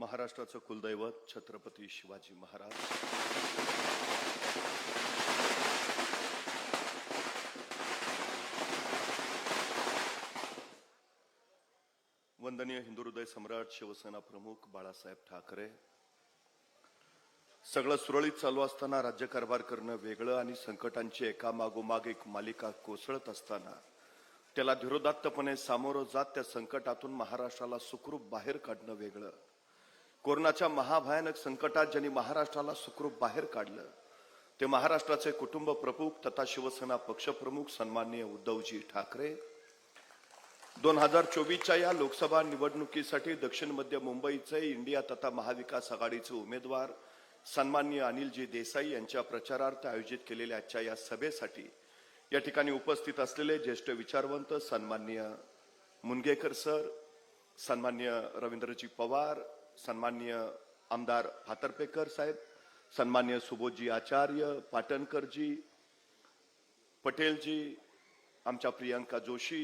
महाराष्ट्राचं कुलदैवत छत्रपती शिवाजी महाराज. वंदनीय हिंदू हृदय सम्राट शिवसेना प्रमुख बाळासाहेब ठाकरे. सगळं सुरळीत चालू असताना राज्यकारभार करणं वेगळं आणि संकटांची एका मागोमाग एक मालिका कोसळत असताना त्याला धीरोदात्तपणे सामोरं जात त्या संकटातून महाराष्ट्राला सुखरूप बाहेर काढणं वेगळं. कोरोनाच्या महाभयानक संकटात ज्यांनी महाराष्ट्राला सुखरूप बाहेर काढलं ते महाराष्ट्राचे कुटुंब प्रमुख तथा शिवसेना पक्षप्रमुख सन्माननीय उद्धवजी ठाकरे दोन हजार चोवीसच्या या लोकसभा निवडणुकीसाठी दक्षिण मध्य मुंबईचे इंडिया तथा महाविकास आघाडीचे उमेदवार सन्माननीय अनिलजी देसाई यांच्या प्रचारार्थ आयोजित केलेल्या आजच्या या सभेसाठी या ठिकाणी उपस्थित असलेले ज्येष्ठ विचारवंत सन्माननीय मुनगेकर सर सन्मान्य रवींद्रजी पवार सन्मान्य आमदार फातर्पेकर साहेब सन्मान्य सुबोधजी आचार्य पाटणकरजी पटेलजी आमच्या प्रियांका जोशी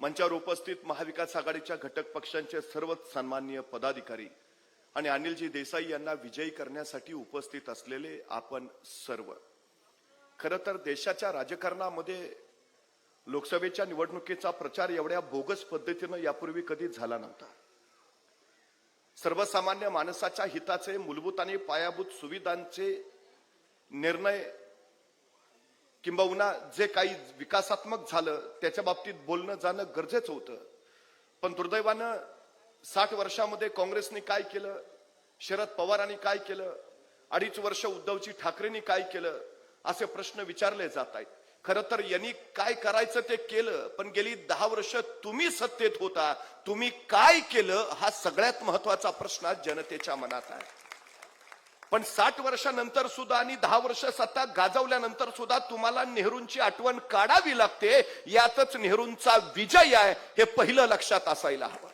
मंचावर उपस्थित महाविकास आघाडीच्या घटक पक्षांचे सर्वच सन्माननीय पदाधिकारी आणि अनिलजी देसाई यांना विजयी करण्यासाठी उपस्थित असलेले आपण सर्व. खरं तर देशाच्या राजकारणामध्ये लोकसभेच्या निवडणुकीचा प्रचार एवढ्या बोगस पद्धतीनं यापूर्वी कधी झाला नव्हता. सर्वसामान्य माणसाच्या हिताचे मूलभूत आणि पायाभूत सुविधांचे निर्णय किंबहुना जे काही विकासात्मक झालं त्याच्या बाबतीत बोलणं जाणं गरजेचं होतं. पण दुर्दैवानं साठ वर्षामध्ये काँग्रेसने काय केलं? शरद पवारांनी काय केलं? अडीच वर्ष उद्धवजी ठाकरेंनी काय केलं? असे प्रश्न विचारले जात आहेत. खर तर यांनी काय करायचं ते केलं पण गेली दहा वर्ष तुम्ही सत्तेत होता. तुम्ही काय केलं हा सगळ्यात महत्त्वाचा प्रश्न जनतेच्या मनात आहे. पण साठ वर्षानंतर सुद्धा आणि दहा वर्ष सत्ता गाजवल्यानंतर सुद्धा तुम्हाला नेहरूंची आठवण काढावी लागते यातच नेहरूंचा विजय आहे हे पहिलं लक्षात असायला हवं.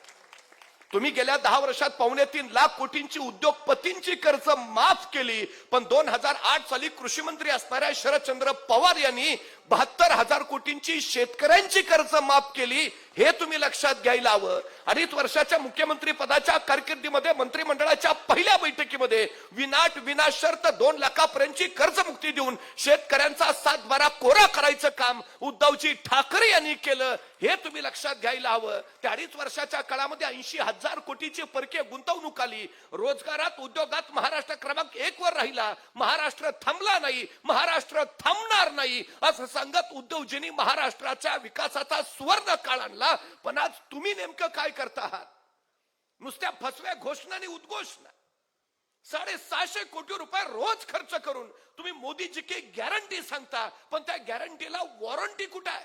तुम्ही गेल्या दहा वर्षात पावणे तीन लाख कोटींची उद्योगपतींची कर्ज माफ केली पण दोन हजार आठ साली कृषी मंत्री असणाऱ्या शरदचंद्र पवार यांनी बहात्तर हजार कोटींची शेतकऱ्यांची कर्ज माफ केली हे तुम्ही लक्षात घ्यायला हवं अडीच वर्षाच्या मुख्यमंत्री पदाच्या कारकिर्दीमध्ये मंत्रिमंडळाच्या पहिल्या बैठकीमध्ये विनाट विनाशर्त दोन लाखापर्यंतची कर्जमुक्ती देऊन शेतकऱ्यांचा सात बारा कोरा करायचं काम उद्धवजी ठाकरे यांनी केलं हे तुम्ही लक्षात घ्यायला हवं त्या अडीच वर्षाच्या काळामध्ये ऐंशी हजार कोटीची परकीय गुंतवणूक आली. रोजगारात उद्योगात महाराष्ट्र क्रमांक एक वर राहिला. महाराष्ट्र थांबला नाही. महाराष्ट्र थांबणार नाही. असं सांगत उद्धवजींनी महाराष्ट्राच्या विकासाचा सुवर्ण काळ आणला. पण आज तुम्ही नेमकं काय करता आहात नुसत्या फसव्या घोषणा आणि उद्घोषणा. साडेसहाशे कोटी रुपये रोज खर्च करून तुम्ही मोदीजी की गॅरंटी सांगता पण त्या गॅरंटीला वॉरंटी कुठं आहे?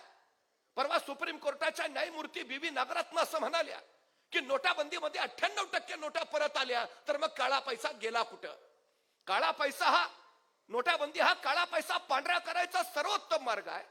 परवा सुप्रीम कोर्टाच्या न्यायमूर्ती बीबी नागरत्न असं म्हणाल्या की नोटाबंदीमध्ये अठ्ठ्याण्णव टक्के नोटा परत आल्या तर मग काळा पैसा गेला कुठं? काळा पैसा हा नोटाबंदी हा काळा पैसा पांढरा करायचा सर्वोत्तम मार्ग आहे.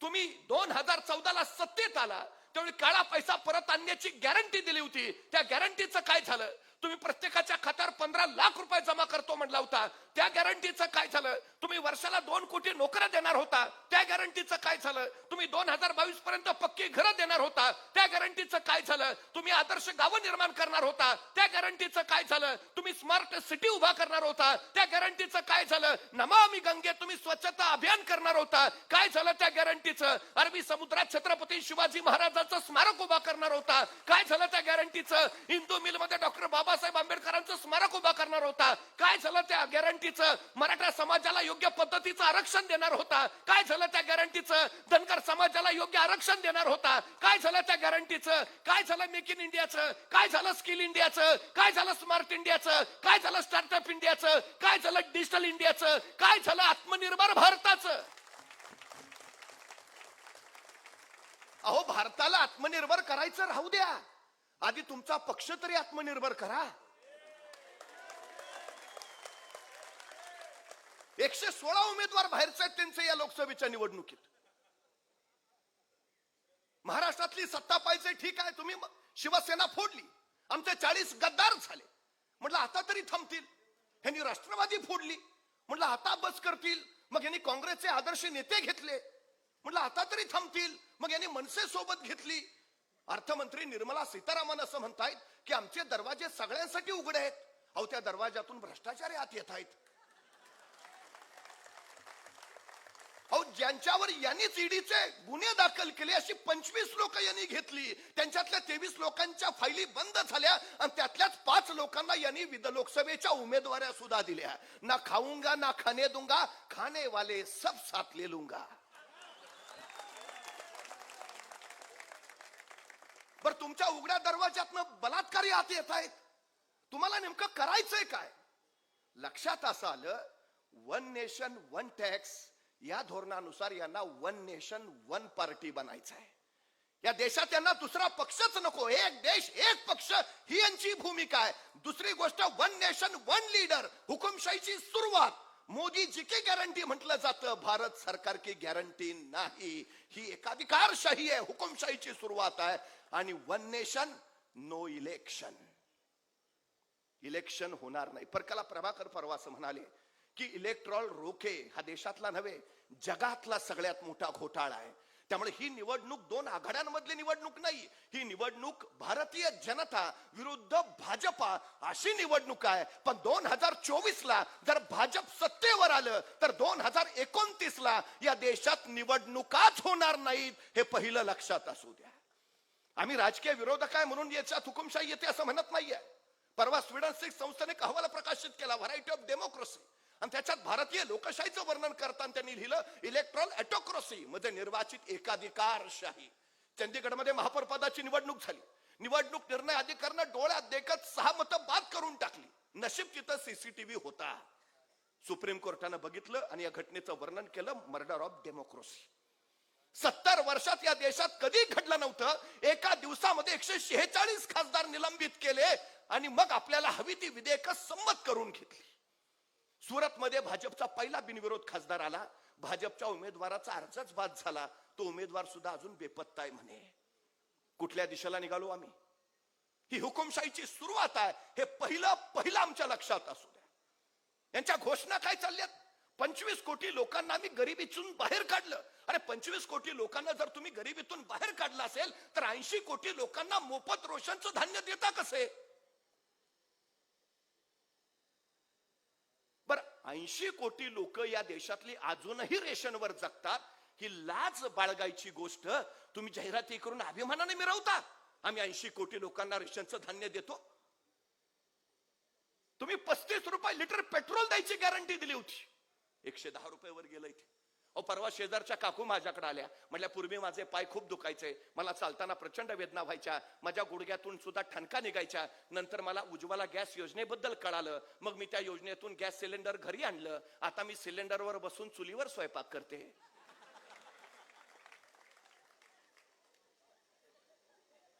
तुम्ही दोन हजार चौदाला सत्तेत आला त्यावेळी काळा पैसा परत आणण्याची गॅरंटी दिली होती. त्या गॅरंटीचं काय झालं? तुम्ही प्रत्येकाच्या खात्यावर पंधरा लाख रुपये जमा करतो म्हटला होता. त्या गॅरंटीचं काय झालं? तुम्ही वर्षाला दोन कोटी नोकऱ्या देणार होता. त्या गॅरंटीचं काय झालं? तुम्ही दोन हजार बावीस पर्यंत पक्की घरं देणार होता. त्या गॅरंटीचं काय झालं? तुम्ही आदर्श गावं निर्माण करणार होता. त्या गॅरंटीचं काय झालं? तुम्ही स्मार्ट सिटी उभा करणार होता. त्या गॅरंटीचं काय झालं? नमामि गंगे तुम्ही स्वच्छता अभियान करणार होता. काय झालं त्या गॅरंटीचं अरबी समुद्रात छत्रपती शिवाजी महाराजांचं स्मारक उभा करणार होता. काय झालं? गॅरंटीचं हिंदू मिलमध्ये डॉक्टर बाबासाहेब आंबेडकरांचं स्मारक उभा करणार होता. काय झालं त्या गॅरंटीचं मराठा समाजाला योग्य पद्धतीचं आरक्षण देणार होता. काय झालं त्या गॅरंटीचं धनगर समाजाला योग्य आरक्षण देणार होता. काय झालं त्या गॅरंटीचं काय झालं मेक इन इंडियाचं काय झालं स्किल इंडियाचं काय झालं स्मार्ट इंडियाचं काय झालं स्टार्टअप इंडियाचं काय झालं डिजिटल इंडियाचं काय झालं आत्मनिर्भर भारताचं? अहो भारताला आत्मनिर्भर करायचं राहू द्या. आधी तुमचा पक्ष तरी आत्मनिर्भर करा. एकशे सोळा उमेदवार बाहेरचे आहेत त्यांचे या लोकसभेच्या निवडणुकीत. महाराष्ट्रातली सत्ता पाहिजे ठीक आहे तुम्ही शिवसेना फोडली. आमचे चाळीस गद्दार झाले. म्हटलं आता तरी थांबतील. ह्यांनी राष्ट्रवादी फोडली. म्हटलं आता बस करतील. मग यांनी काँग्रेसचे आदर्श नेते घेतले. म्हटलं आता तरी थांबतील. मग यांनी मनसे सोबत घेतली. अर्थमंत्री निर्मला सीतारामन असं म्हणतायत की आमचे दरवाजे सगळ्यांसाठी उघडे आहेत. अहो त्या दरवाजातून भ्रष्टाचारी आत येत आहेत. अहो ज्यांच्यावर यांनीच ईडीचे गुन्हे दाखल केले अशी पंचवीस लोक यांनी घेतली. त्यांच्यातल्या तेवीस लोकांच्या फायली बंद झाल्या आणि त्यातल्याच पाच लोकांना यांनी विध लोकसभेच्या उमेदवाऱ्या सुद्धा दिल्या. ना खाऊंगा ना खाने दूंगा खाने वाले सब साथ ले लूंगा. पण तुमच्या उघड्या दरवाज्यातनं बलात्कारी आत येत आहेत. तुम्हाला नेमकं करायचंय काय? लक्षात असं आलं वन नेशन वन टॅक्स या धोरणानुसार यांना वन नेशन वन पार्टी बनायचं आहे या देशात यांना दुसरा पक्षच नको एक देश एक पक्ष ही यांची भूमिका आहे. दुसरी गोष्ट वन नेशन वन लीडर हुकुमशाहीची सुरुवात. मोदी जी की गॅरंटी म्हटलं जातं. भारत सरकार की गॅरंटी नाही. ही एकाधिकारशाही आहे हुकुमशाहीची सुरुवात आहे. आणि one nation no election election होणार नाही. परकाला प्रभाकर परवा असं म्हणाले की इलेक्ट्रॉल रोखे हा देशातला नव्हे जगातला सगळ्यात मोठा घोटाळा आहे. त्यामुळे ही निवडणूक दोन आघाड्यांमधली निवडणूक नाही ही निवडणूक भारतीय जनता विरुद्ध भाजपा अशी निवडणूक आहे. पण दोन हजार चोवीस ला जर भाजप सत्तेवर आलं तर दोन हजार एकोणतीस ला या देशात निवडणुकाच होणार नाहीत हे पहिलं लक्षात असू द्या. आम्ही राजकीय विरोधक आहे म्हणून याच्यात हुकुमशाही येते असं म्हणत नाहीये. परवा स्वीडन सिक्स संस्थेने एक अहवाल प्रकाशित केला व्हरायटी ऑफ डेमोक्रेसी आणि त्याच्यात भारतीय लोकशाहीचं वर्णन करताना त्यांनी लिहिलं इलेक्ट्रॉल ॲटोक्रेसी म्हणजे निर्वाचित एकाधिकारशाही. चंदीगडमध्ये महापौर पदाची निवडणूक झाली. निवडणूक निर्णय अधिकारनं डोळ्यात देखत सहा मतं बाद करून टाकली. नशीब तिथं सीसीटीव्ही होता. सुप्रीम कोर्टानं बघितलं आणि या घटनेचं वर्णन केलं मर्डर ऑफ डेमोक्रेसी सत्तर वर्षात या देशात कधी घडलं नव्हतं. एका दिवसामध्ये एकशे शेहेचाळीस खासदार निलंबित केले आणि मग आपल्याला हवी ती विधेयक संमत करून घेतली. सुरतमध्ये भाजपचा पहिला बिनविरोध खासदार आला. भाजपच्या उमेदवाराचा अर्जच बाद झाला. तो उमेदवार सुद्धा अजून बेपत्ता आहे म्हणे. कुठल्या दिशेला निघालो आम्ही? ही हुकुमशाहीची सुरुवात आहे. हे पहिलं पहिलं आमच्या लक्षात असू द्या. यांच्या घोषणा काय चालल्यात? पंचवीस कोटी लोकांना आम्ही गरिबीतून बाहेर काढलं. अरे पंचवीस कोटी लोकांना जर तुम्ही गरिबीतून बाहेर काढलं असेल तर ऐंशी कोटी लोकांना मोफत रोशनचं धान्य देता कसे बर ऐंशी कोटी लोक या देशातली अजूनही रेशनवर जगतात ही लाज बाळगायची गोष्ट तुम्ही जाहिराती करून अभिमानाने मिरवता. आम्ही ऐंशी कोटी लोकांना रेशनचं धान्य देतो. तुम्ही पस्तीस रुपये लिटर पेट्रोल द्यायची गॅरंटी दिली होती. एकशे दहा रुपये वर गेलं इथे. अहो परवा शेजारच्या काकू माझ्याकडे आल्या. म्हटल्या पूर्वी माझे पाय खूप दुखायचे. मला चालताना प्रचंड वेदना व्हायच्या. माझ्या गुडघ्यातून सुद्धा ठणका निघायच्या. नंतर मला उज्ज्वला गॅस योजनेबद्दल कळालं. मग मी त्या योजनेतून गॅस सिलेंडर घरी आणलं. आता मी सिलेंडरवर बसून चुलीवर स्वयंपाक करते.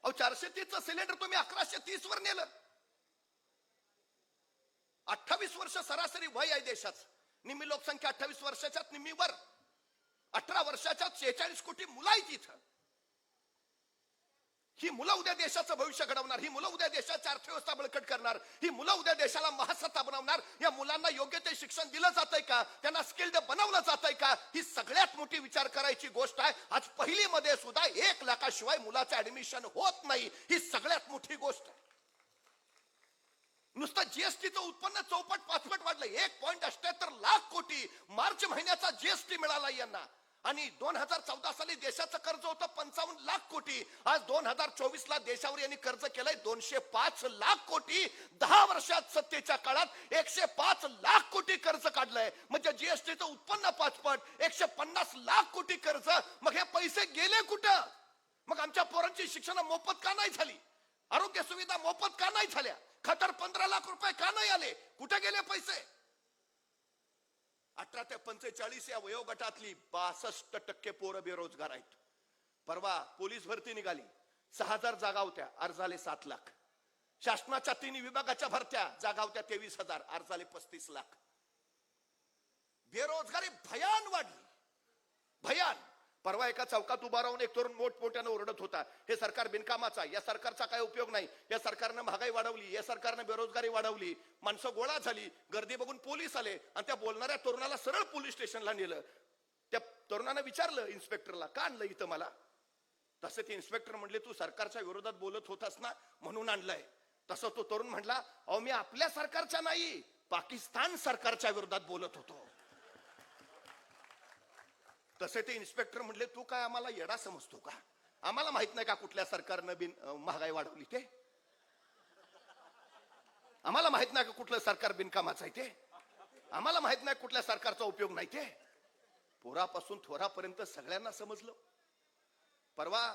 अहो चारशे तीसचं सिलेंडर तुम्ही अकराशे तीस वर नेलं. अठ्ठावीस वर्ष सरासरी वय आहे देशाचं. निम्मी लोकसंख्या अठ्ठावीस वर्षाच्या निम्मी वर. अठरा वर्षाच्या शेहेचाळीस कोटी मुलं आहेत इथं. ही मुलं उद्या देशाचं भविष्य घडवणार ही मुलं उद्या देशाची अर्थव्यवस्था बळकट करणार ही मुलं उद्या देशाला महासत्ता बनवणार या मुलांना योग्य ते शिक्षण दिलं जातंय का? त्यांना स्किल्ड बनवलं जातंय का? ही सगळ्यात मोठी विचार करायची गोष्ट आहे. आज पहिली मध्ये सुद्धा एक लाखाशिवाय मुलाचं ऍडमिशन होत नाही. ही सगळ्यात मोठी गोष्ट आहे. नुसतं जीएसटीचं उत्पन्न चौपट पाचपट वाढलं. एक पॉईंट अष्ट्याहत्तर लाख कोटी. मार्च महिन्याचा जीएसटी मिळाला यांना. आणि दोन हजार चौदा साली देशाचं कर्ज होतं पंचावन्न लाख कोटी. आज दोन हजार चोवीस ला देशावर यांनी कर्ज केलंय दोनशे पाच लाख कोटी. दहा वर्षात सत्तेच्या काळात एकशे पाच लाख कोटी कर्ज काढलंय. म्हणजे जीएसटीचं उत्पन्न पाचपट. एकशे पन्नास लाख कोटी कर्ज. मग हे पैसे गेले कुठं? मग आमच्या पोरांची शिक्षण मोफत का नाही झाली? आरोग्य सुविधा मोफत का नाही झाल्या? खतर पंधरा लाख रुपये का नाही आले? कुठे गेले पैसे? अठरा ते पंचेचाळीस या वयोगटातली बासष्ट टक्के पोरं बेरोजगार आहेत. परवा पोलीस भरती निघाली. सहा हजार जागा होत्या अर्ज आले सात लाख. शासनाच्या तिन्ही विभागाच्या भरत्या जागा होत्या तेवीस हजार अर्ज आले पस्तीस लाख. बेरोजगारी भयान वाढली. भयान. परवा एका चौकात उभा राहून एक तरुण मोठमोठ्यानं ओरडत होता. कामाचा या सरकारचा काय उपयोग नाही. या सरकारनं महागाई वाढवली या सरकारनं बेरोजगारी वाढवली माणसं गोळा झाली गर्दी बघून पोलीस आले आणि त्या बोलणाऱ्या तरुणाला सरळ पोलीस स्टेशनला नेलं. त्या तरुणानं विचारलं इन्स्पेक्टरला का आणलं इथं मला? तसं ते इन्स्पेक्टर म्हणले तू सरकारच्या विरोधात बोलत होतास ना म्हणून आणलंय. तसं तो तरुण म्हणला अहो मी आपल्या सरकारच्या नाही पाकिस्तान सरकारच्या विरोधात बोलत होतो. तसे ते इन्स्पेक्टर म्हणले तू काय आम्हाला येडा समजतो का? आम्हाला माहीत नाही का कुठल्या सरकारनं बिन महागाई वाढवली ते? आम्हाला माहीत नाही का कुठलं सरकार बिनकामाचं आहे ते? आम्हाला माहीत नाही कुठल्या सरकारचा उपयोग नाही ते? पोरापासून थोरापर्यंत सगळ्यांना समजलं. परवा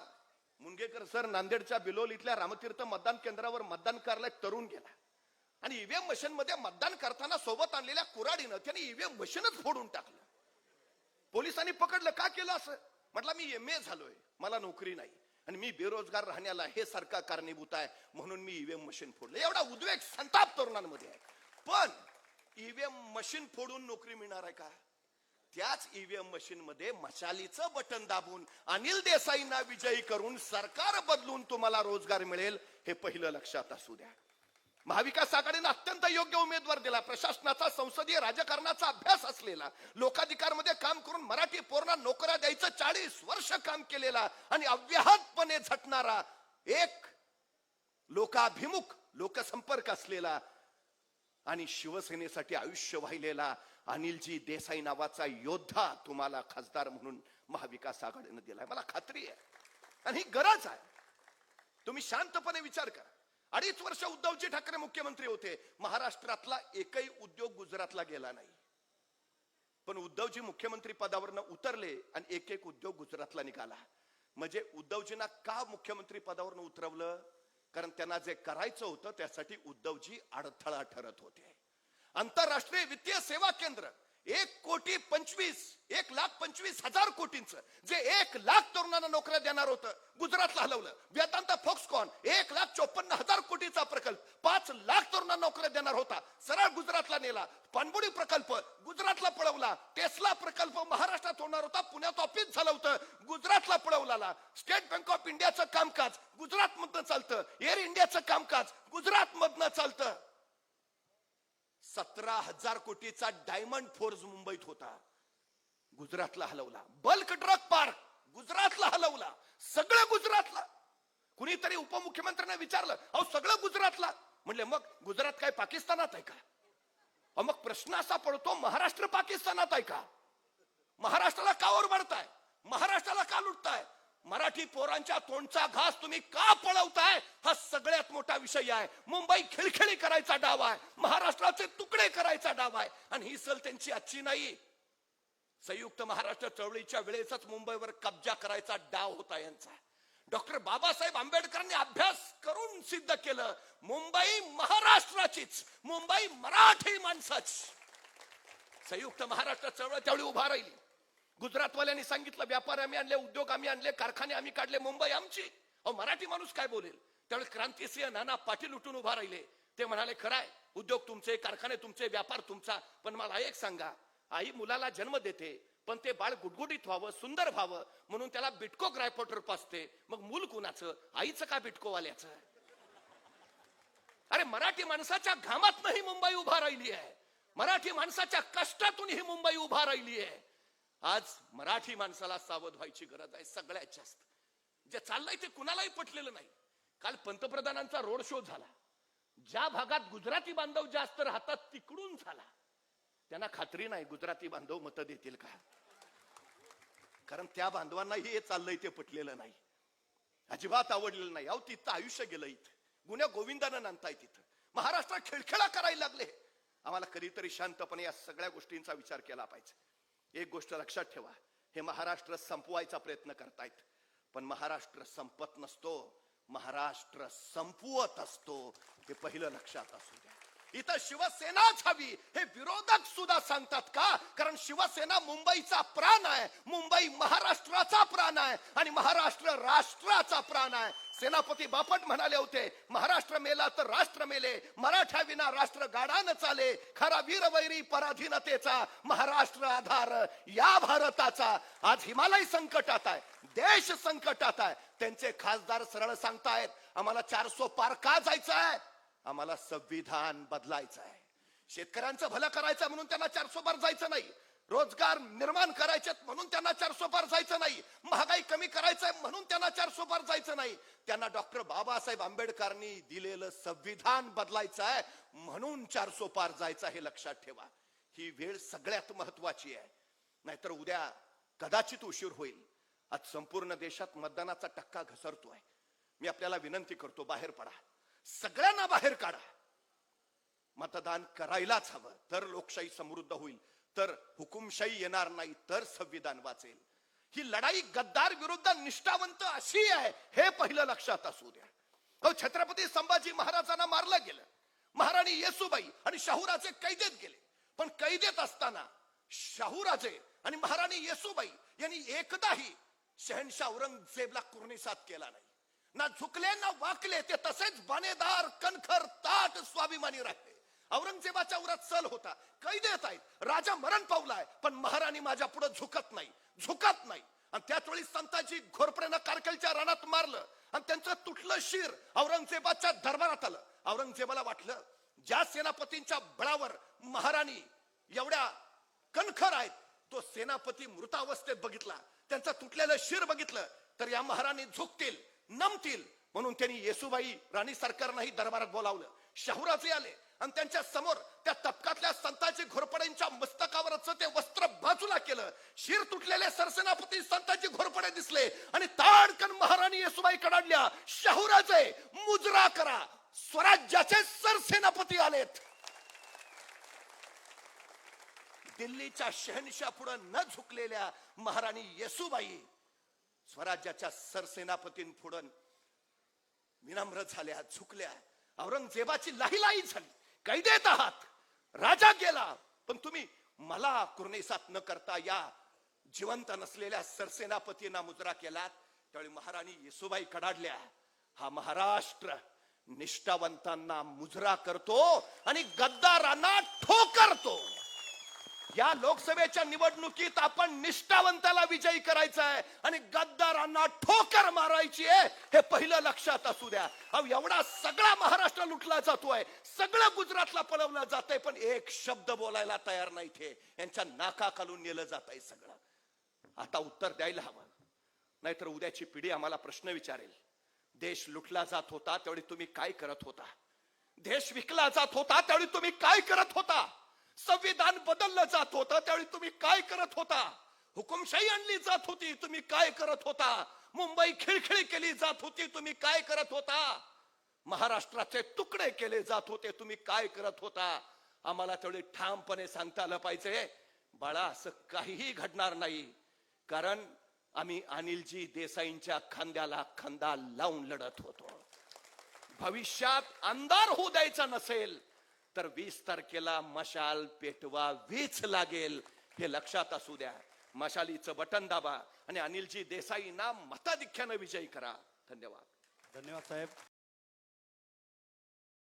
मुंगेकर सर नांदेडच्या बिलोल इथल्या रामतीर्थ मतदान केंद्रावर मतदान करायला तरुण गेला. आणि ईव्हीएम मशीन मध्ये मतदान करताना सोबत आणलेल्या कुराडीनं त्याने ईव्हीएम मशीनच फोडून टाकलं. पोलिसांनी पकडलं का केलं असं? म्हटलं मी एम ए झालोय. मला नोकरी नाही. आणि मी बेरोजगार राहण्याला हे सरकार कारणीभूत आहे. म्हणून मी ईव्हीएम मशीन फोडलं. एवढा उद्वेग संताप तरुणांमध्ये आहे. पण ईव्हीएम मशीन फोडून नोकरी मिळणार आहे का? त्याच ईव्हीएम मशीन मध्ये मशालीचं बटन दाबून अनिल देसाईंना विजयी करून सरकार बदलून तुम्हाला रोजगार मिळेल हे पहिलं लक्षात असू द्या. महाविकास आघाडीनं अत्यंत योग्य उमेदवार दिला. प्रशासनाचा संसदीय राजकारणाचा अभ्यास असलेला लोकाधिकारमध्ये काम करून मराठी पोरणा नोकऱ्या द्यायचं चाळीस वर्ष काम केलेला आणि अव्याहतपणे झटणारा एक लोकाभिमुख लोकसंपर्क असलेला आणि शिवसेनेसाठी आयुष्य वाहिलेला अनिलजी देसाई नावाचा योद्धा तुम्हाला खासदार म्हणून महाविकास आघाडीनं दिलाय. मला खात्री आहे. आणि ही गरज आहे. तुम्ही शांतपणे विचार करा. अडीच वर्ष उद्धवजी ठाकरे मुख्यमंत्री होते. महाराष्ट्रातला एकही उद्योग गुजरातला गेला नाही. पण उद्धवजी मुख्यमंत्री पदावरनं उतरले आणि एक एक उद्योग गुजरातला निघाला. म्हणजे उद्धवजींना का मुख्यमंत्री पदावरनं उतरवलं? कारण त्यांना जे करायचं होतं त्यासाठी उद्धवजी अडथळा ठरत होते. आंतरराष्ट्रीय वित्तीय सेवा केंद्र एक कोटी पंचवीस एक लाख पंचवीस हजार कोटींचं. जे एक लाख तरुणांना नोकऱ्या देणार होतं गुजरातला हलवलं. वेदांत फॉक्सकॉन एक लाख चोपन्न हजार कोटीचा प्रकल्प. पाच लाख तरुणांना नोकऱ्या देणार होता. सरळ गुजरातला नेला. पाणबुडी प्रकल्प गुजरातला पळवला. टेस्ला प्रकल्प महाराष्ट्रात होणार होता. पुण्यात ऑफिस झालं होतं. गुजरातला पळवला स्टेट बँक ऑफ इंडियाचं कामकाज गुजरात मधनं चालतं. एअर इंडियाचं कामकाज गुजरात मधनं चालतं. सतरा हजार कोटीचा डायमंड फोर्स मुंबईत होता. गुजरातला हलवला. बल्क ट्रक पार्क गुजरातला हलवला. सगळं गुजरातला. कुणीतरी उपमुख्यमंत्र्यांना विचारलं अहो सगळं गुजरातला. म्हणले मग गुजरात काय पाकिस्तानात आहे का? अहो, मग प्रश्न असा पडतो महाराष्ट्र पाकिस्तानात आहे का? महाराष्ट्राला का ओरबडताय? महाराष्ट्राला का लुटताय? मराठी पोरांच्या तोंडचा घास तुम्ही का पळवताय? हा सगळ्यात मोठा विषय आहे. मुंबई खिळखिळी करायचा डाव आहे. महाराष्ट्राचे तुकडे करायचा डाव आहे. आणि ही सल त्यांची आजची नाही. संयुक्त महाराष्ट्र चळवळीच्या वेळेसच मुंबईवर कब्जा करायचा डाव होता यांचा. डॉक्टर बाबासाहेब आंबेडकरांनी अभ्यास करून सिद्ध केलं. मुंबई महाराष्ट्राचीच. मुंबई मराठी माणसाची. संयुक्त महाराष्ट्र चळवळ त्यावेळी उभा राहिली. गुजरातवाल्यांनी सांगितलं व्यापार आम्ही आणले उद्योग आम्ही आणले कारखाने आम्ही काढले मुंबई आमची. अहो मराठी माणूस काय बोलेल? त्यावेळेस क्रांतीसिंह नाना पाटील उठून उभा राहिले. ते म्हणाले खराय उद्योग तुमचे कारखाने तुमचे व्यापार तुमचा पण मला एक सांगा. आई मुलाला जन्म देते पण ते बाळ गुटगुटीत व्हावं सुंदर व्हावं म्हणून त्याला बिटको ग्रायपोटर पासते. मग मूल कुणाचं? आईचं का बिटको वाल्याचं अरे मराठी माणसाच्या घामातनं ही मुंबई उभा राहिली आहे. मराठी माणसाच्या कष्टातून ही मुंबई उभा राहिली आहे. आज मराठी माणसाला सावध व्हायची गरज आहे सगळ्यात जास्त. जे चाललंय ते कुणालाही पटलेलं नाही. काल पंतप्रधानांचा रोड शो झाला. ज्या भागात गुजराती बांधव जास्त राहतात तिकडून झाला. त्यांना खात्री नाही गुजराती बांधव मतं देतील का. कारण त्या बांधवांनाही हे चाललंय ते पटलेलं नाही. अजिबात आवडलेलं नाही. अहो तिथं आयुष्य गेलं इथं. गुन्ह्या गोविंदानं नांदताय तिथं. महाराष्ट्रात खेळखेळा करायला लागले. आम्हाला कधीतरी शांतपणे या सगळ्या गोष्टींचा विचार केला पाहिजे. एक गोष्ट लक्षात ठेवा. हे महाराष्ट्र संपवायचा प्रयत्न करतायत. पण महाराष्ट्र संपत नसतो. महाराष्ट्र संपवत असतो. हे पहिलं लक्षात असू द्या. इथं शिवसेनाच हवी. हे विरोधक सुद्धा सांगतात का? कारण शिवसेना मुंबईचा प्राण आहे. मुंबई महाराष्ट्राचा प्राण आहे. आणि महाराष्ट्र राष्ट्राचा प्राण आहे. सेनापती बापट म्हणाले होते महाराष्ट्र मेला तर राष्ट्र मेले. मराठा विना राष्ट्र गाडानं चाले. खरा वीरवैरी पराधीनतेचा महाराष्ट्र आधार या भारताचा. आज हिमालय संकटात आहे. देश संकटात आहे. त्यांचे खासदार सरळ सांगतायत आम्हाला चारसो पार का जायचं आहे आम्हाला संविधान बदलायचं आहे. शेतकऱ्यांचं भलं करायचं म्हणून त्यांना चारसो बार जायचं नाही. रोजगार निर्माण करायचे म्हणून त्यांना चारसो पार जायचं नाही. महागाई कमी करायचंय म्हणून त्यांना चारसो पार जायचं नाही. त्यांना डॉक्टर बाबासाहेब आंबेडकरांनी दिलेलं संविधान बदलायचं आहे म्हणून चारसो पार जायचं हे लक्षात ठेवा. ही वेळ सगळ्यात महत्वाची आहे. नाहीतर उद्या कदाचित उशीर होईल. आज संपूर्ण देशात मतदानाचा टक्का घसरतोय. मी आपल्याला विनंती करतो बाहेर पडा. सगळ्यांना बाहेर काढा. मतदान करायलाच हवं. तर लोकशाही समृद्ध होईल. तर हुकुमशाही येणार नाही तर संविधान वाचेल. ही लढाई गद्दार विरुद्ध निष्ठावंत अशी आहे हे पहिलं लक्षात असू द्या. अहो छत्रपती संभाजी महाराजांना मारलं गेलं. महाराणी येसुबाई आणि शाहूराजे कैदेत गेले. पण कैदेत असताना शाहूराजे आणि महाराणी येसुबाई यांनी एकदाही शहनशाह औरंगजेबला कुर्निसात केला नाही. ना झुकले ना वाकले ते तसेच बनेदार कणखर ताट स्वाभिमानी राहिले. औरंगजेबाच्या उरात सल होता. कैदेत आहेत. राजा मरण पावलाय पण महाराणी माझ्या पुढे झुकत नाही. झुकत नाही. आणि त्याच वेळी संताजी घोरपड्यानं कारकलच्या रणात मारलं. आणि त्यांचं तुटलं शिर औरंगजेबाच्या दरबारात आलं. औरंगजेबाला वाटलं ज्या सेनापतींच्या बळावर महाराणी एवढ्या कणखर आहेत तो सेनापती मृतावस्थेत बघितला. त्यांचं तुटलेलं शिर बघितलं तर या महाराणी झुकतील. नमतील म्हणून त्यांनी येसुबाई राणी सरकारनाही दरबारात बोलावलं. शाहुराचे आले आणि त्यांच्यासमोर त्या तपकातल्या संताजी घोरपड्यांच्या मस्तकावरच ते वस्त्र बाजूला केलं. शिर तुटलेले सरसेनापती संताजी घोरपडे दिसले आणि ताडकन महाराणी येसुबाई कडाडल्या शाहुराचे मुजरा करा. स्वराज्याचे सरसेनापती आलेत. दिल्लीच्या शहनशा पुढे न झुकलेल्या महाराणी येसुबाई स्वराज्याच्या सरसेनापतींपुढं विनम्र झाल्या झुकल्या. औरंगजेबाची लाही झाली. कैदेत आहात. राजा गेला. पण तुम्ही मला कुर्नेसात न करता या जिवंत नसलेल्या सरसेनापतींना मुजरा केलात. त्यावेळी महाराणी येसुबाई कडाडल्या. हा महाराष्ट्र निष्ठावंतांना मुजरा करतो आणि गद्दारांना ठोकरतो. या लोकसभेच्या निवडणुकीत आपण निष्ठावंताला विजयी करायचा आहे आणि गद्दारांना ठोकर मारायची आहे हे पहिलं लक्षात असू द्या. एवढा सगळा महाराष्ट्र लुटला जातोय. सगळं गुजरातला पळवलं जातंय पण एक शब्द बोलायला तयार नाही ते यांच्या नाका खालून नेलं जात आहे सगळं. आता उत्तर द्यायला हवं. नाहीतर उद्याची पिढी आम्हाला प्रश्न विचारेल. देश लुटला जात होता त्यावेळी तुम्ही काय करत होता? देश विकला जात होता त्यावेळी तुम्ही काय करत होता? संविधान बदललं जात होतं त्यावेळी तुम्ही काय करत होता? हुकुमशाही आणली जात होती तुम्ही काय करत होता? मुंबई खिळखिळी केली जात होती तुम्ही काय करत होता? महाराष्ट्राचे तुकडे केले जात होते तुम्ही काय करत होता? आम्हाला तेवढे ठामपणे सांगता आलं पाहिजे. बाळा असं काहीही घडणार नाही. कारण आम्ही अनिलजी देसाईंच्या खांद्याला खांदा लावून लढत होतो. भविष्यात अंधार होऊ द्यायचा नसेल तर वीस तारखेला मशाल पेटवा वीज लागेल हे लक्षात असू द्या. मशालीचं बटन दाबा आणि अनिलजी देसाईंना मताधिक्यानं विजयी करा. धन्यवाद. धन्यवाद साहेब.